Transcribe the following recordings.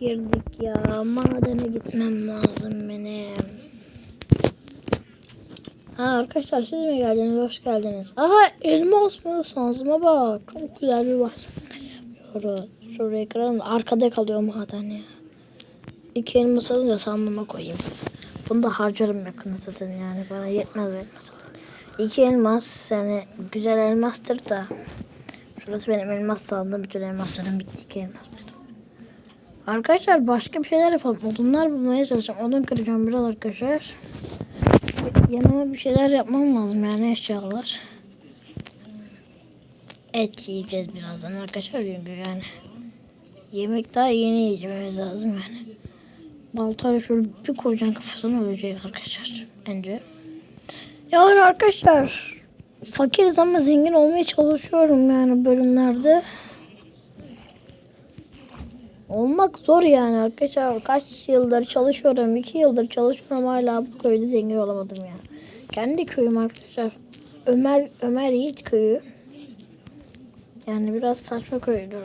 girdik ya. Madene gitmem lazım benim. Ha arkadaşlar siz mi geldiniz? Hoş geldiniz. Aha elmas mı? Şansıma bak. Çok güzel bir var. Şuraya, şuraya kıralım. Arkada kalıyor maden ya. İki elmas alınca sandıma koyayım. Bunu da harcarım yakında zaten yani. Bana yetmez elmas. İki elmas yani güzel elmastır da. Şurası benim elmas sandığım. Bütün elmaslarım bitti. İki elmas buldum. Arkadaşlar başka bir şeyler yapalım. Odunlar bulmaya çalışacağım. Odun kıracağım biraz arkadaşlar. Yanıma bir şeyler yapmam lazım yani eşyalar. Et yiyeceğiz birazdan arkadaşlar çünkü yani. Yemek daha yeni yiyeceğimiz lazım yani. Baltayla şöyle bir koyacaksın kafasına ölecek arkadaşlar bence. Yani arkadaşlar fakiriz ama zengin olmaya çalışıyorum yani bölümlerde. Olmak zor yani arkadaşlar. Kaç yıldır çalışıyorum. iki yıldır çalışıyorum hala bu köyde zengin olamadım ya. Kendi köyüm arkadaşlar. Ömer Ömer Yiğit köyü. Yani biraz saçma köydü.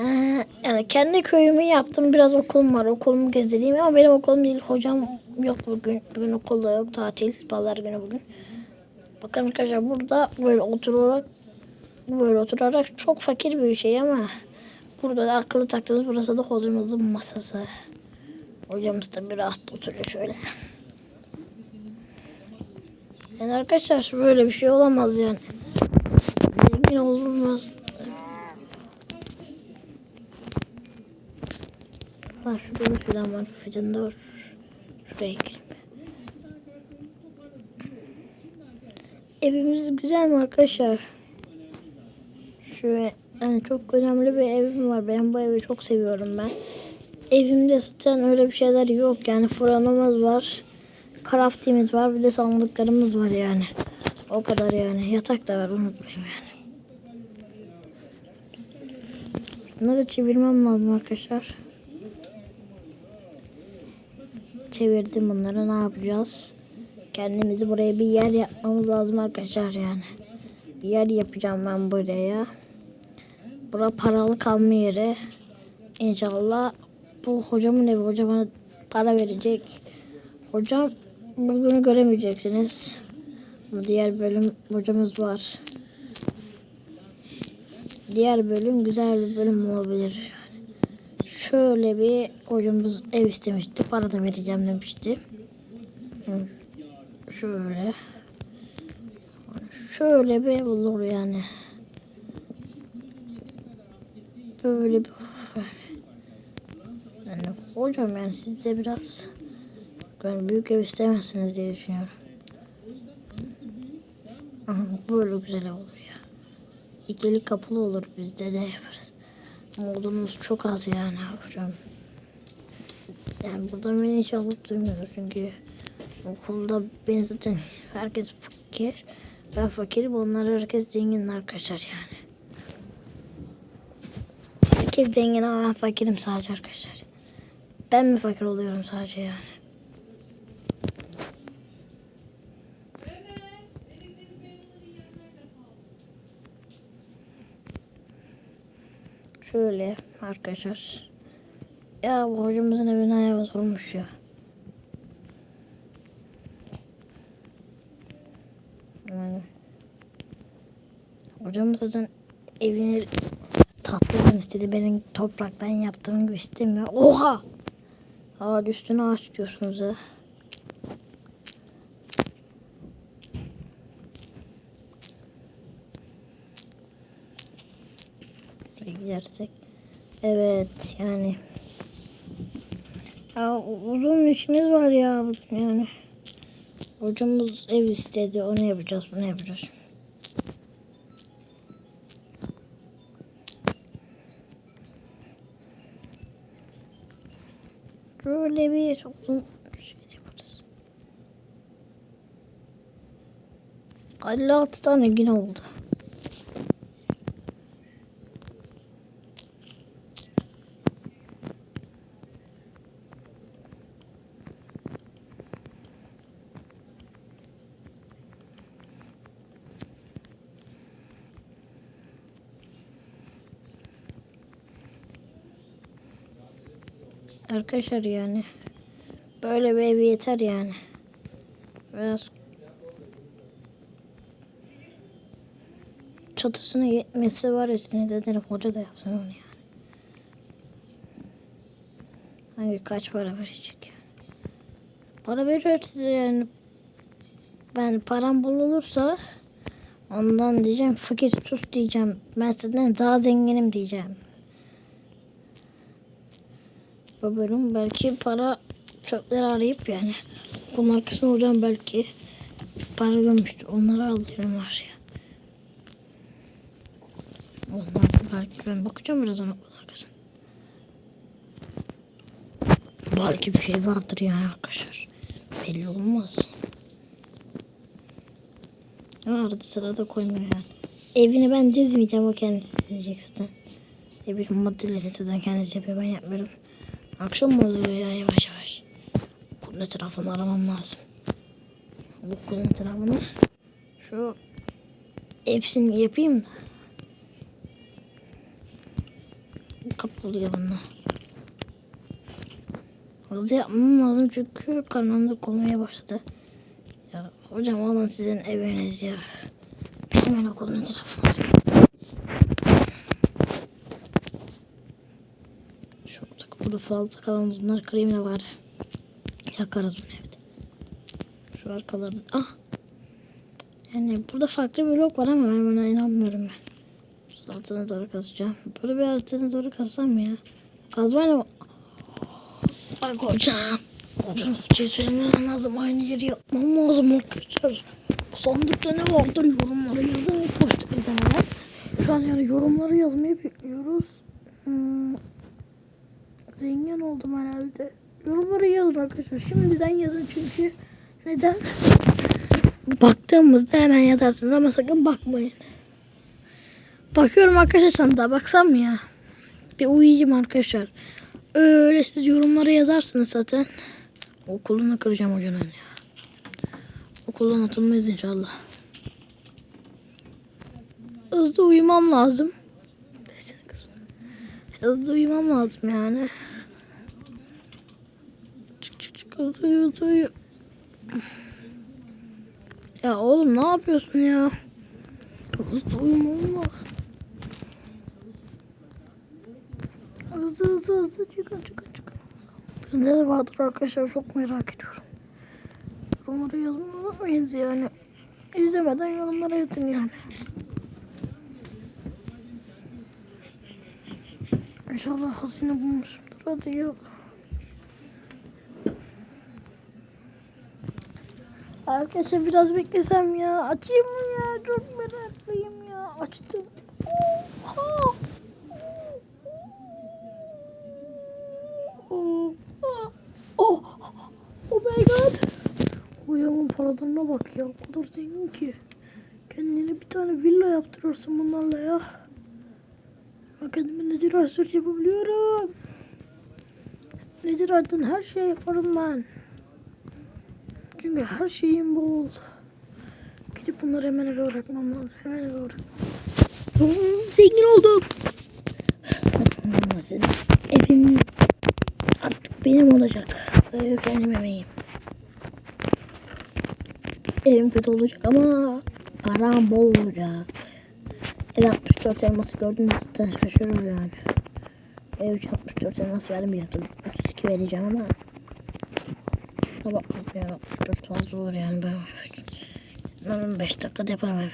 Ee, yani kendi köyümü yaptım. Biraz okulum var. Okulumu gezdireyim ama benim okulum değil. Hocam yok bugün. Bugün okulda yok. Tatil. Pazar günü bugün. Bakın arkadaşlar burada böyle oturarak böyle oturarak çok fakir bir şey ama burada da akıllı taktığımız burası da hocamızın masası. Hocamız da bir oturuyor şöyle. Yani arkadaşlar böyle bir şey olamaz yani. Zengin olmaz. Ha şurada da filan var. Fidan da var. Şuraya gireyim. Evimiz güzel mi arkadaşlar? Şu yani çok önemli bir evim var. Ben bu evi çok seviyorum ben. Evimde zaten öyle bir şeyler yok. Yani fırınımız var. Crafting'imiz var. Bir de sandıklarımız var yani. O kadar yani. Yatak da var unutmayayım yani. Bunları çevirmem lazım arkadaşlar. Çevirdim bunları ne yapacağız? Kendimizi buraya bir yer yapmamız lazım arkadaşlar yani. Bir yer yapacağım ben buraya. Bura paralı kalma yeri. İnşallah bu hocamın evi. Hoca para verecek. Hocam bugün göremeyeceksiniz. Ama diğer bölüm hocamız var. Diğer bölüm güzel bir bölüm olabilir. Şöyle bir hocamız ev istemişti. Para da vereceğim demişti. Şöyle. Şöyle bir olur yani. Böyle bir yani. hocam yani siz de biraz yani büyük ev istemezsiniz diye düşünüyorum. Aha, böyle güzel olur ya. İkili kapılı olur bizde de yaparız. Modumuz çok az yani hocam. Yani burada beni hiç alıp duymuyor çünkü okulda beni zaten herkes fakir. Ben fakirim onlar herkes zengin arkadaşlar yani. Herkes zengin ama ben fakirim sadece arkadaşlar. Ben mi fakir oluyorum sadece yani. Şöyle arkadaşlar. Ya bu hocamızın evine ayağı sormuş ya. Yani hocamız zaten evini tatlıdan istedi. Benim topraktan yaptığım gibi istemiyor. Oha! Ağaç üstüne ağaç diyorsunuz ya. Buraya gidersek. Evet yani. Ya uzun işimiz var ya yani. Hocamız ev istedi. Onu yapacağız, bunu yapacağız. Böyle bir uzun şey yaparız. 56 tane yine oldu. Arkadaşlar yani. Böyle bir ev yeter yani. Biraz çatısına yetmesi var ya sinir ederim. Hoca da yapsın onu yani. Hangi kaç para verecek? Para verirse yani ben param bol olursa ondan diyeceğim fakir sus diyeceğim. Ben sizden daha zenginim diyeceğim. Bu bölüm belki para çöpleri arayıp yani okulun arkasına hocam belki para gömmüştür. Onları alıyorum var ya. Onlar belki ben bakacağım birazdan okulun arkasına. Belki bir şey vardır yani arkadaşlar. Belli olmaz. Ama arada sırada koymuyor yani. Evini ben dizmeyeceğim o kendisi dizecek zaten. Ne bileyim modelleri zaten kendisi yapıyor ben yapmıyorum. Akşam mı oluyor ya yavaş yavaş. Okulun etrafını aramam lazım. Okulun etrafını. Şu hepsini yapayım da. Kapalı yalanla. Hızlı yapmam lazım çünkü karanlık olmaya başladı. Ya hocam alın sizin eviniz ya. Hemen okulun etrafına. Şu burada fazla kalan bunları kırayım da bari. Yakarız bunu evde. Şu arkalarda. Ah. Yani burada farklı bir blok var ama ben buna inanmıyorum ben. Şu altına doğru kazacağım. Böyle bir altına doğru kazsam ya. Kazmayla Bak hocam. Hocam söylemem lazım. Aynı yeri yapmam lazım arkadaşlar. Sandıkta ne vardır yorumlara yazın. Şu an yani yorumları yazmayı bekliyoruz. Hmm. Zengin oldum herhalde. Yorumları yazın arkadaşlar. Şimdiden yazın çünkü neden? Baktığımızda hemen yazarsınız ama sakın bakmayın. Bakıyorum arkadaşlar sandığa baksam ya? Bir uyuyayım arkadaşlar. Öyle siz yorumlara yazarsınız zaten. Okulunu kıracağım hocanın ya. Okuldan atılmayız inşallah. Hızlı uyumam lazım. Hızlı lazım yani. Çık çık çık hızlı uyu. Ya oğlum ne yapıyorsun ya? Hızlı uyumam lazım. Hızlı hızlı hızlı çıkın çıkın çıkın. Neler vardır arkadaşlar çok merak ediyorum. Yorumlara yazmayı unutmayın yani. İzlemeden yorumlara yazın yani. İnşallah hazine bulmuşumdur. Hadi ya. Arkadaşlar biraz beklesem ya. Açayım mı ya? Çok meraklıyım ya. Açtım. Oha. Oh, oh, my god. Hocamın paralarına bak ya. O kadar zengin ki. Kendine bir tane villa yaptırırsın bunlarla ya. Kendime nedir research yapabiliyorum. Nedir adın her şey yaparım ben. Çünkü her şeyim bol. Gidip bunları hemen eve bırakmam lazım. Hemen eve bırakmam. Zengin oldum. Evim artık benim olacak. Benim emeğim. Evim kötü olacak ama param bol olacak. Ev 64 elması gördüğünüz zaten şaşırır yani. İçin 64 elmas vermeyecektim. 32 vereceğim ama Ama ya 64 fazla olur yani ben. Ben 5 dakikada yaparım evi.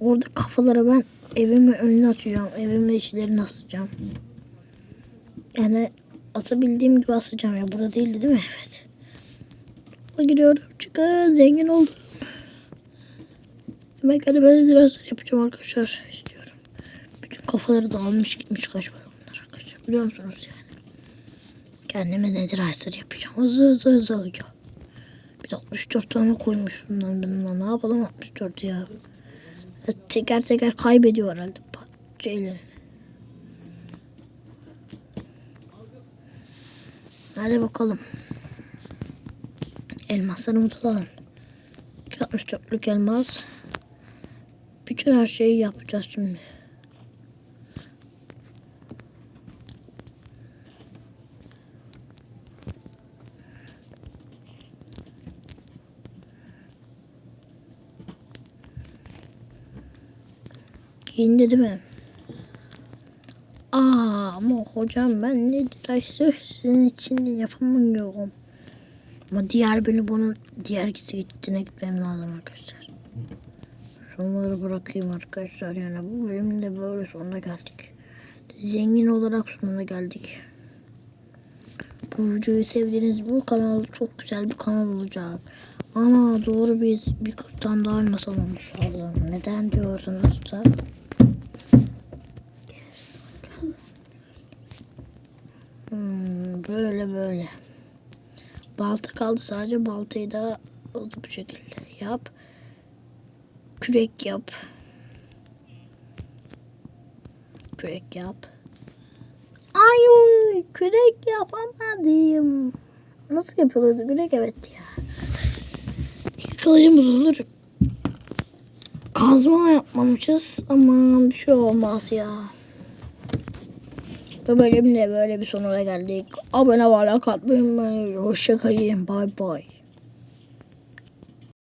Orada kafaları ben evimin önüne açacağım. Evimin işlerini asacağım. Yani atabildiğim gibi asacağım ya. Burada değildi değil mi? Evet. Giriyorum. Çıkın. Zengin oldum. Demek hani böyle biraz yapacağım arkadaşlar. istiyorum. Bütün kafaları dağılmış gitmiş kaç para bunlar arkadaşlar. Biliyor musunuz yani? Kendime nedir açtır yapacağım. Hızlı hızlı hızlı alacağım. De 64 tane koymuş bundan bundan. Ne yapalım 64 ya. Teker teker kaybediyor herhalde şeylerini. Hadi bakalım. Elmaslarımızı alalım. 64'lük elmas. Bütün her şeyi yapacağız şimdi. Giyindi değil mi? Aa, ama hocam ben ne taşlı sizin için yapamıyorum. Ama diğer beni bunun diğer gittiğine gitmem lazım arkadaşlar. Şunları bırakayım arkadaşlar yani bu bölümde böyle sonuna geldik. Zengin olarak sonuna geldik. Bu videoyu sevdiğiniz bu kanal çok güzel bir kanal olacak. Ama doğru bir bir tane daha elmas almamız lazım. Neden diyorsunuz da? Hmm, böyle böyle. Balta kaldı sadece baltayı da hızlı bir şekilde yap. Kürek yap. Kürek yap. Ay kürek yapamadım. Nasıl yapılıyordu kürek evet ya. İki kılıcımız olur. Kazma yapmamışız ama bir şey olmaz ya. Bu bölümde böyle bir sonuna geldik. Abone ve like atmayı unutmayın. Hoşçakalın. Bye bye.